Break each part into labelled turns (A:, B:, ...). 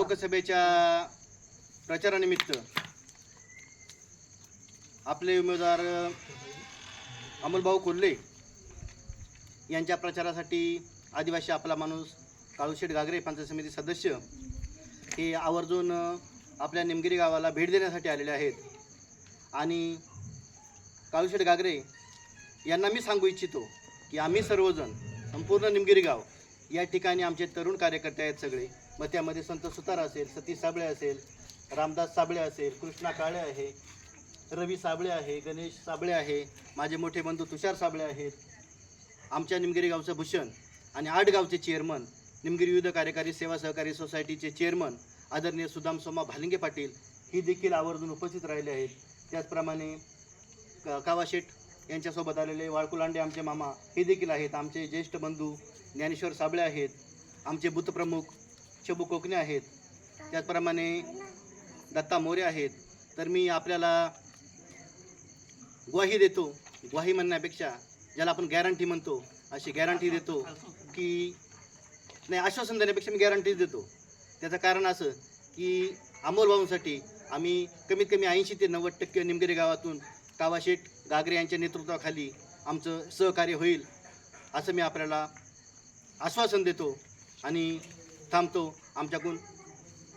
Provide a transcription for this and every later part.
A: लोकसभेच्या प्रचारानिमित्त आपले उमेदवार अमोलभाऊ कोल्हे यांच्या प्रचारासाठी आदिवासी आपला माणूस काळूशेठ गागरे पंचायत समिती सदस्य हे आवर्जून आपल्या निमगिरी गावाला भेट देण्यासाठी आलेले आहेत. आणि काळूशेठ गागरे यांना मी सांगू इच्छितो की आम्ही सर्वजण संपूर्ण निमगिरी गाव या ठिकाणी आमचे तरुण कार्यकर्ते आहेत सगळे. मग त्यामध्ये संत सुतार असेल सतीश साबळे असेल रामदास साबळे असेल कृष्णा काळे आहे रवी साबळे आहे गणेश साबळे आहे माझे मोठे बंधू तुषार साबळे आहेत आमच्या निमगिरी गावचं भूषण आणि आठ गावचे चेअरमन निमगिरी विविध कार्यकारी सेवा सहकारी सोसायटीचे चेअरमन आदरणीय सुदाम सोमा भालिंगे पाटील ही देखील आवर्जून उपस्थित राहिले आहेत. त्याचप्रमाणे क- कावाशेठ यांच्यासोबत आलेले वाळकुलांडे आमचे मामा हे देखील आहेत. आमचे ज्येष्ठ बंधू ज्ञानेश्वर साबळे आहेत. आमचे बुथप्रमुख शबू कोकणे आहेत. त्याचप्रमाणे दत्ता मोरे आहेत. तर मी आपल्याला ग्वाही देतो. ग्वाही म्हणण्यापेक्षा ज्याला आपण गॅरंटी म्हणतो अशी गॅरंटी देतो की नाही आश्वासन देण्यापेक्षा मी गॅरंटी देतो. त्याचं कारण असं की अमोल भाऊंसाठी आम्ही कमीत कमी ऐंशी ते नव्वद टक्के निमगिरी गावातून कावाशेठ गागरे यांच्या नेतृत्वाखाली आमचं सहकार्य होईल असं मी आपल्याला आश्वासन देतो. आणि थांबतो आमच्याकडून.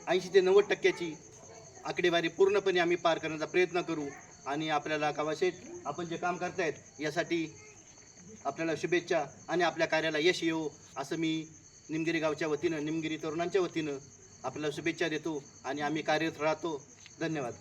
A: ऐंशी ते नव्वद टक्क्याची आकडेवारी पूर्णपणे आम्ही पार करण्याचा प्रयत्न करू आणि आपल्याला कावाशेठ आपण जे काम करतायत यासाठी आपल्याला शुभेच्छा आणि आपल्या कार्याला यश येऊ असं मी निमगिरी गावच्या वतीनं निमगिरी तरुणांच्या वतीनं आपल्याला शुभेच्छा देतो आणि आम्ही कार्यरत राहतो. धन्यवाद.